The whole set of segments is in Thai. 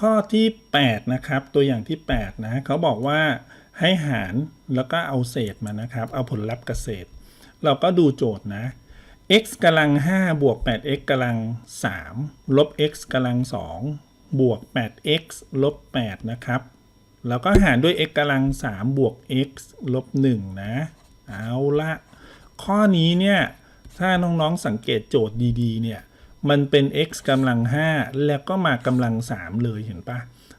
ข้อที่ 8 นะครับ ตัวอย่างที่ 8 นะเขาบอกว่าให้หารแล้วก็เอาเศษมานะครับ เอาผลลัพธ์กับเศษ เราก็ดูโจทย์นะ x กำลัง 5 บวก 8x กำลัง 3 ลบ x กำลัง 2 บวก 8x ลบ 8 นะครับ แล้วก็หารด้วย x กำลัง 3 บวก x ลบ 1 นะ เอาละ ข้อนี้เนี่ย ถ้าน้องๆสังเกตโจทย์ดีๆ เนี่ย มันเป็น x กำลัง 5 แล้วก็มากำลัง 3 เลยเห็นปะ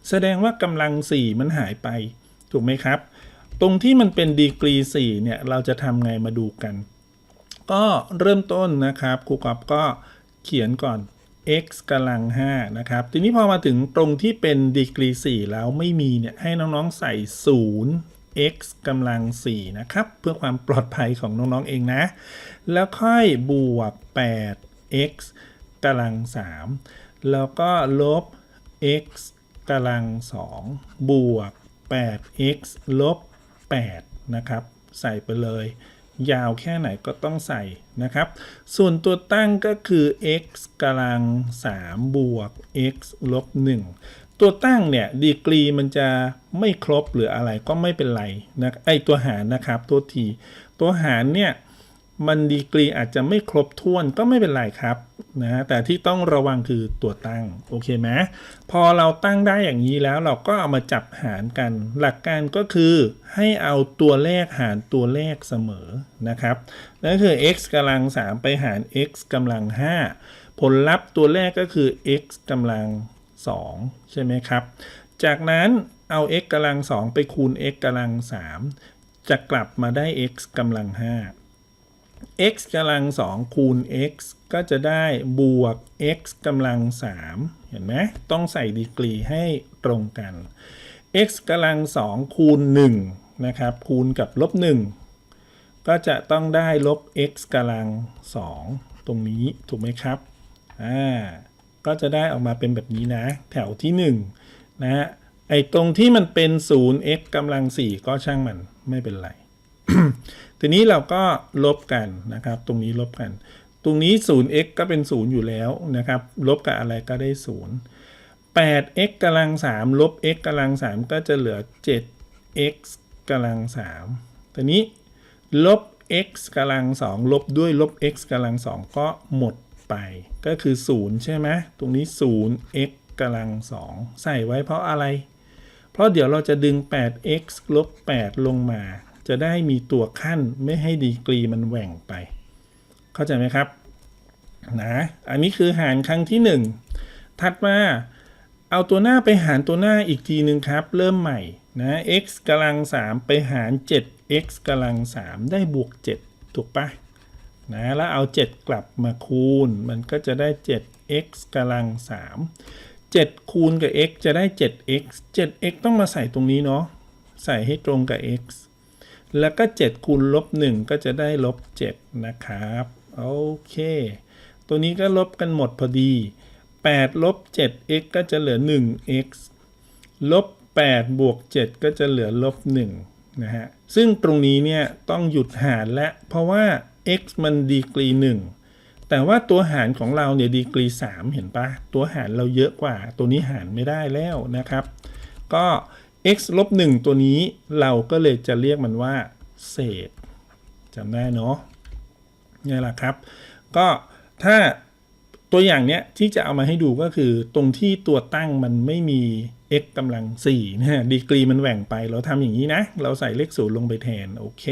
แสดงว่ากำลัง 4 มันหายไป ถูกไหมครับ ตรงที่มันเป็นดีกรี 4 เนี่ย เราจะทำไงมาดูกัน ก็เริ่มต้นนะครับครูกอบก็เขียนก่อน x กำลัง 5 นะครับ ทีนี้พอมาถึงตรงที่เป็นดีกรี 4 แล้วไม่มีเนี่ย ให้น้องๆใส่ 0 x กำลัง 4 นะครับ เพื่อความปลอดภัยของน้องๆเองนะ แล้วค่อยบวก 8 x กำลัง3 แล้วก็ลบ x กำลัง2 บวก 8x ลบ 8 นะครับ ใส่ไปเลย ยาวแค่ไหนก็ต้องใส่นะครับ ส่วนตัวตั้งก็คือ x กำลัง 3 บวก x ลบ 1 ตัวตั้งเนี่ย ดีกรีมันจะไม่ครบหรืออะไรก็ไม่เป็นไรนะไอตัวหารนะครับ ตัวที ตัวหารเนี่ย มันดีกรีอาจจะไม่ครบถ้วนก็ไม่เป็นไรครับนะแต่ที่ต้องระวังคือตัวตั้งโอเคไหมพอเราตั้งได้อย่างนี้แล้วเราก็เอามาจับหารกัน หลักการก็คือให้เอาตัวเลขหารตัวเลขเสมอนะครับนั่นคือ x กำลัง 3 ไปหาร x กำลัง 5 ผลลัพธ์ตัวแรกก็คือ x กำลัง 2 ใช่ไหมครับ จากนั้นเอา x กำลัง 2 ไปคูณ x กำลัง 3 จะกลับมาได้ x กำลัง 5 x กำลัง 2 คูณ x ก็จะได้บวก x กำลัง 3 เห็นไหมต้องใส่ดีกรีให้ตรงกัน x กำลัง 2 คูณ 1 นะครับ คูณกับลบ 1 ก็จะต้องได้ลบ x กำลัง 2 ตรงนี้ถูกไหมครับ อ่า ก็จะได้ออกมาเป็นแบบนี้นะ แถวที่ 1 นะฮะไอ้ตรงที่มันเป็น 0x กำลัง 4 ก็ช่างมันไม่เป็นไร ทีนี้เราก็ลบกันนะครับ ตรงนี้ลบกัน ตรงนี้ 0x ก็เป็น 0 อยู่แล้วนะครับ ลบกับอะไรก็ได้ 0 8x กำลัง 3 ลบ x กำลัง 3 ก็จะเหลือ 7x กำลัง 3ทีนี้ลบ x กำลัง 2 ลบด้วยลบ x กำลัง 2 ก็หมดไป ก็คือ 0 ใช่ไหมตรงนี้ 0x กำลัง 2 ใส่ไว้เพราะอะไร เพราะเดี๋ยวเราจะดึง 8x ลบ 8 ลงมา จะได้มีตัวขั้นไม่ให้ดีกรีมันแหว่งไป เข้าใจไหมครับนะอันนี้คือหารครั้งที่ 1 ถัดมาเอาตัวหน้าไปหารตัวหน้าอีกทีหนึ่งครับ เริ่มใหม่นะ x กำลัง 3 ไปหาร 7x กำลัง 3 ได้บวก 7 ถูกปะนะแล้วเอา 7 กลับมาคูณ มันก็จะได้ 7x กำลัง 3 7 คูณกับ x จะได้ 7x 7x ต้องมาใส่ตรงนี้เนาะใส่ให้ตรงกับ x แล้วก็ 7 คูณลบ 1 ก็จะได้ลบ 7 นะครับ โอเค ตัวนี้ก็ลบกันหมดพอดี 8 ลบ 7x ก็จะเหลือ 1x ลบ 8 บวก 7 ก็จะเหลือลบ 1 นะฮะ ซึ่งตรงนี้เนี่ยต้องหยุดหารและ เพราะว่า x มันดีกรี 1 แต่ว่าตัวหารของเราเนี่ยดีกรี 3 เห็นปะตัวหารเราเยอะกว่า ตัวนี้หารไม่ได้แล้วนะครับ ก็ x ลบ1ตัวนี้เราก็เลยจะเรียกมันว่า เศษจำได้เนาะนี่แหละครับ ก็ถ้าตัวอย่างเนี้ยที่จะเอามาให้ดูก็คือตรงที่ตัวตั้งมันไม่มี x กำลัง4นะดีกรีมันแหว่งไป เราทำอย่างนี้นะ เราใส่เลขศูนย์ลงไปแทน โอเค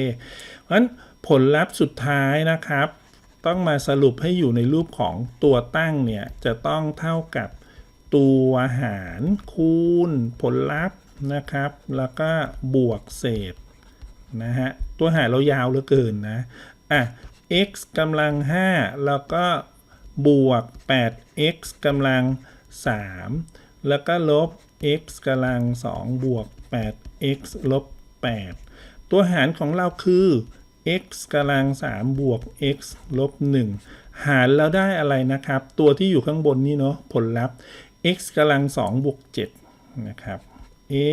เพราะฉะนั้นผลลัพธ์สุดท้ายนะครับ ต้องมาสรุปให้อยู่ในรูปของตัวตั้งเนี่ย จะต้องเท่ากับตัวหารคูณผลลัพธ์ นะครับ แล้วก็บวกเศษนะฮะ ตัวหารเรายาวเหลือเกินนะ อะ x กำลัง 5 แล้วก็บวก 8x กำลัง 3 แล้วก็ลบ x กำลัง 2 บวก 8x ลบ 8 ตัวหารของเราคือ x กำลัง 3 บวก x ลบ 1 หารแล้วได้อะไรนะครับ ตัวที่อยู่ข้างบนนี่เนาะผลลัพธ์ x กำลัง 2 บวก 7 นะครับ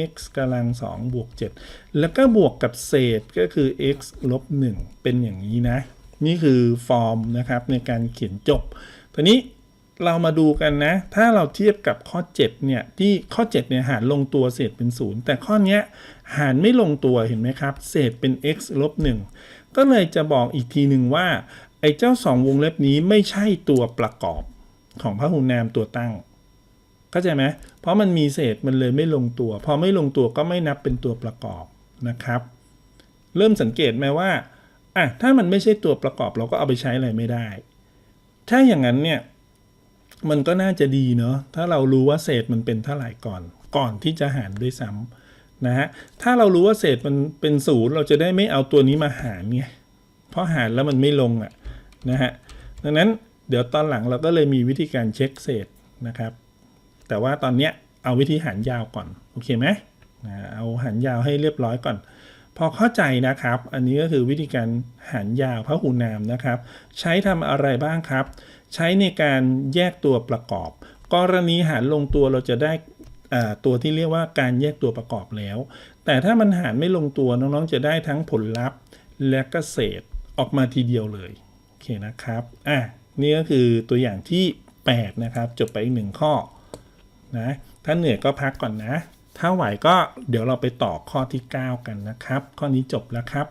x กำลัง2บวก7 แล้วก็บวกกับเศษก็คือ x ลบ1เป็นอย่างนี้นะ นี่คือฟอร์มนะครับในการเขียนจบทีนี้เรามาดูกันนะ ถ้าเราเทียบกับข้อ 7 เนี่ย ที่ข้อ 7 เนี่ยหารลงตัวเศษเป็นศูนย์แต่ข้อนี้หารไม่ลงตัวเห็นไหมครับ เศษเป็น x ลบ1ก็เลยจะบอกอีกทีหนึ่งว่า ไอ้เจ้า 2 วงเล็บนี้ไม่ใช่ตัวประกอบของพหุนามตัวตั้ง เข้าใจไหม เพราะมันมีเศษมันเลยไม่ลงตัว พอไม่ลงตัวก็ไม่นับเป็นตัวประกอบนะครับ เริ่มสังเกตไหมว่าอะถ้ามันไม่ใช่ตัวประกอบเราก็เอาไปใช้อะไรไม่ได้ ถ้าอย่างนั้นเนี่ยมันก็น่าจะดีเนาะถ้าเรารู้ว่าเศษมันเป็นเท่าไหร่ก่อน ก่อนที่จะหารด้วยซ้ำนะฮะถ้าเรารู้ว่าเศษมันเป็นศูนย์เราจะได้ไม่เอาตัวนี้มาหารไงเพราะหารแล้วมันไม่ลงอะ่ะนะฮะดังนั้นเดี๋ยวตอนหลังเราก็เลยมีวิธีการเช็คเศษนะครับ แต่ว่าตอนเนี้ยเอาวิธีหารยาวก่อน โอเคไหมเอาหารยาวให้เรียบร้อยก่อน พอเข้าใจนะครับ อันนี้ก็คือวิธีการหารยาวพหูนามนะครับ ใช้ทำอะไรบ้างครับ ใช้ในการแยกตัวประกอบ กรณีหารลงตัวเราจะได้ตัวที่เรียกว่าการแยกตัวประกอบแล้ว แต่ถ้ามันหารไม่ลงตัวน้องๆ จะได้ทั้งผลลัพธ์และก็เศษออกมาทีเดียวเลยโอเคนะครับอะนี่ก็คือตัวอย่างที่ 8 นะครับ จบไปอีกหนึ่งข้อ นะถ้าเหนื่อยก็พักก่อนนะ ถ้าไหวก็เดี๋ยวเราไปต่อข้อที่ 9 กันนะครับ ข้อนี้จบแล้วครับ